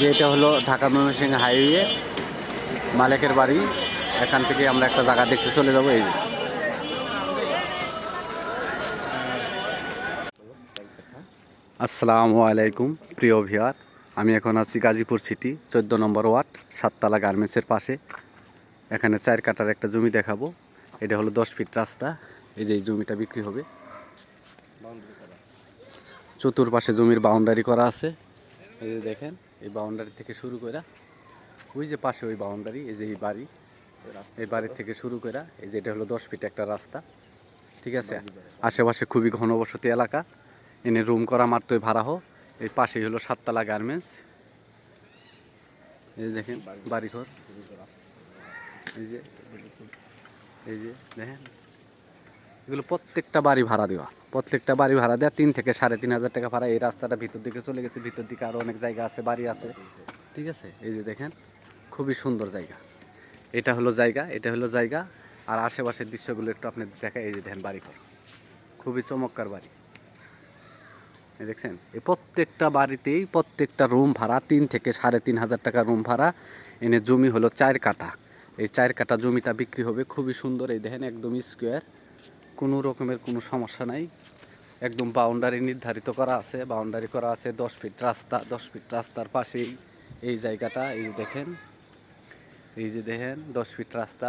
যে এটা হলো ঢাকা ময়মনসিংহ হাইওয়ে, মালিকের বাড়ি। এখান থেকে আমরা একটা জায়গা দেখতে চলে যাব, এই। আসসালামু আলাইকুম, প্রিয় ভিয়ার আমি এখন আছি গাজীপুর সিটি, চোদ্দ নম্বর ওয়ার্ড, সাততলা গার্মেন্টসের পাশে। এখানে চার কাটার একটা জমি দেখাবো। এটা হলো দশ ফিট রাস্তা, এই যে এই জমিটা বিক্রি হবে। চতুর্পাশে জমির বাউন্ডারি করা আছে, এই যে দেখেন। এই বাউন্ডারি থেকে শুরু করে ওই যে পাশে ওই বাউন্ডারি, এই যে এই বাড়ি, এই বাড়ির থেকে শুরু করে এই যে এটা হলো দশ ফিট একটা রাস্তা, ঠিক আছে? আশেপাশে খুবই ঘনবসতি এলাকা, এনে রুম করা মাত্রই ভাড়া হো এই পাশেই হলো সাততলা গার্মেন্টস এই দেখেন, বাড়িঘর। এই যে এই যে, দেখেন। এগুলো প্রত্যেকটা বাড়ি ভাড়া দেওয়া। প্রত্যেকটা বাড়ি ভাড়া দেওয়া তিন থেকে সাড়ে তিন হাজার টাকা ভাড়া। এই রাস্তাটা ভিতর দিকে চলে গেছে, ভিতর দিকে আরও অনেক জায়গা আছে, বাড়ি আছে। ঠিক আছে? এই যে দেখেন, খুবই সুন্দর জায়গা। এটা হলো জায়গা, এটা হলো জায়গা। আর আশেপাশের দৃশ্যগুলো একটু আপনি দেখা এই যে দেখেন বাড়িঘর। খুবই চমৎকার বাড়ি। দেখছেন? এই প্রত্যেকটা বাড়িতেই প্রত্যেকটা রুম ভাড়া, তিন থেকে সাড়ে তিন হাজার টাকা রুম ভাড়া। এনে জমি হলো চার কাটা এই চার কাটা জমিটা বিক্রি হবে। খুবই সুন্দর। এই দেখেন, একদম স্কোয়ার কোনো রকমের কোনো সমস্যা নাই। একদম বাউন্ডারি নির্ধারিত করা আছে বাউন্ডারি করা আছে, দশ ফিট রাস্তা, দশ ফিট রাস্তার পাশেই এই জায়গাটা, এই দেখেন, এই যে দেখেন, দশ ফিট রাস্তা,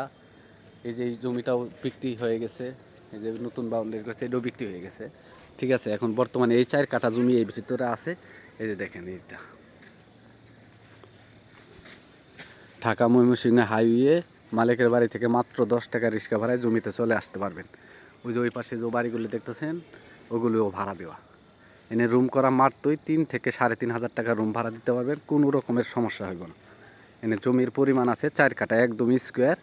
এই যে জমিটাও বিক্রি হয়ে গেছে, এই যে নতুন বাউন্ডারি করেছে, এটাও বিক্রি হয়ে গেছে, ঠিক আছে, এখন বর্তমানে এই চার কাটা জমি এই ভিতরে আছে, এই যে দেখেন এইটা। ঢাকা ময়মনসিংহ হাইওয়ে, মালিকের বাড়ি থেকে মাত্র দশ টাকা রিক্সা ভাড়ায় জমিতে চলে আসতে পারবেন। ওই যে ওই পাশে যে বাড়িগুলো দেখতেছেন ওগুলোও ভাড়া দেওয়া। এনে রুম করা মাত্রই তিন থেকে সাড়ে তিন হাজার টাকা রুম ভাড়া দিতে পারবেন, কোনো রকমের সমস্যা হইব না। এনে জমির পরিমাণ আছে চার কাটা একদম স্কোয়ার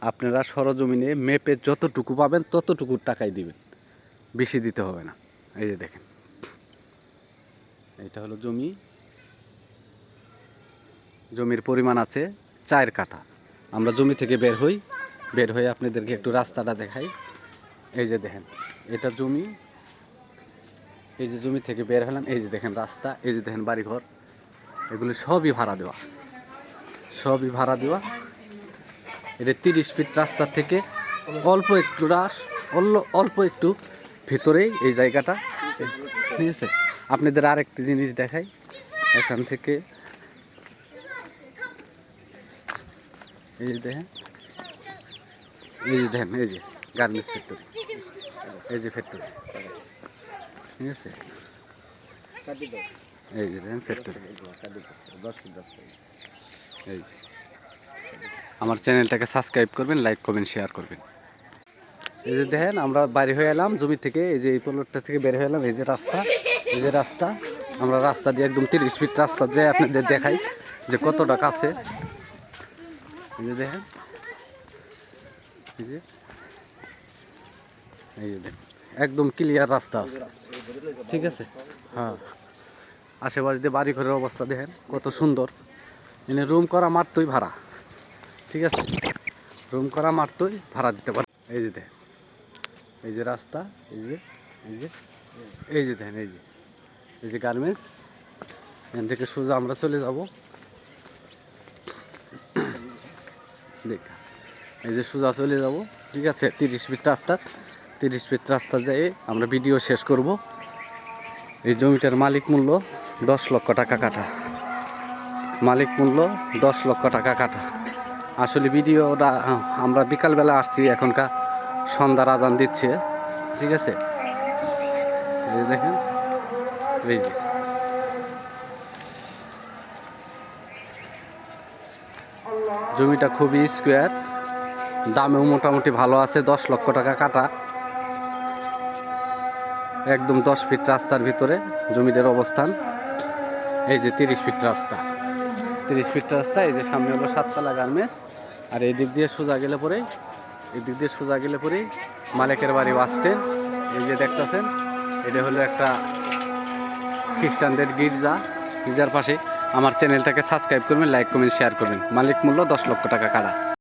আপনারা সরজমিনে মেপে যতটুকু পাবেন ততটুকু টাকাই দিবেন। বেশি দিতে হবে না। এই যে দেখেন। এটা হলো জমি। জমির পরিমাণ আছে চার কাঠা। আমরা জমি থেকে বের হই। বের হয়ে আপনাদেরকে একটু রাস্তাটা দেখাই। এই যে দেখেন, এটা জমি। এই যে জমি থেকে বের হলাম, এই যে দেখেন রাস্তা, এই যে দেখেন বাড়িঘর, এগুলো সবই ভাড়া দেওয়া। সবই ভাড়া দেওয়া। এটা তিরিশ ফিট রাস্তা থেকে অল্প একটু রাস অল্প একটু ভিতরেই এই জায়গাটা। ঠিক আছে? আপনাদের আরেকটি জিনিস দেখাই। এখান থেকে এই যে দেখেন, এই যে দেখেন, এই যে গার্মেন্টস ফ্যাক্টরি, এই যে ফ্যাক্টরি। ঠিক আছে এই যে আমার চ্যানেলটাকে সাবস্ক্রাইব করবেন লাইক করবেন শেয়ার করবেন। এই যে দেখেন, আমরা বাড়ি হয়ে এলাম, জমি থেকে, এই যে এই প্লটটা থেকে বের হয়ে এলাম, এই যে রাস্তা, এই যে রাস্তা। আমরা রাস্তা দিয়ে একদম তিরিশ ফিট রাস্তা যে আপনাদের দেখাই, যে কতটা কাছে। এই যে দেখেন। এই যে। এই যে দেখেন, একদম ক্লিয়ার রাস্তা আছে। ঠিক আছে? হ্যাঁ। আশেপাশে দিয়ে বাড়ি ঘরের অবস্থা দেখেন, কত সুন্দর। এনে রুম করা মাত্রই ভাড়া। ঠিক আছে? রুম করা মাত্রই ভাড়া দিতে পারে। এই যে দেখেন। এই যে রাস্তা, এই যে এই যে এই যে দেখেন, এই যে। এই যে গার্মেন্টস এখান থেকে সোজা আমরা চলে যাব। দেখ। এই যে সোজা চলে যাব। ঠিক আছে? তিরিশ ফিট রাস্তা। তিরিশ ফিট রাস্তা যেয়ে আমরা ভিডিও শেষ করব। এই জমিটার মালিক মূল্য দশ লক্ষ টাকা কাটা মালিক মূল্য দশ লক্ষ টাকা কাটা আসলে ভিডিওটা আহ, আমরা বিকালবেলা আসছি এখনকার সন্ধ্যার আজান দিচ্ছে। ঠিক আছে? দেখেন এই যে। জমিটা খুবই স্কোয়ার দামেও মোটামুটি ভালো আছে দশ লক্ষ টাকা কাটা একদম দশ ফিট রাস্তার ভিতরে জমিটার অবস্থান। এই যে তিরিশ ফিট রাস্তা। তিরিশ ফিট রাস্তা, এই যে সামনে হলো সাততলা গার্মেন্টস। আর এই দিক দিয়ে সোজা গেলে পরে এই দিক দিয়ে সোজা গেলে পরেই মালিকের বাড়ি বাস স্ট্যান্ড। এই যে দেখতেছেন, এটা হলো একটা খ্রিস্টানদের গির্জা। গির্জার পাশে আমার চ্যানেলটাকে সাবস্ক্রাইব করবেন, লাইক করবেন শেয়ার করবেন। মালিক মূল্য দশ লক্ষ টাকা কাটা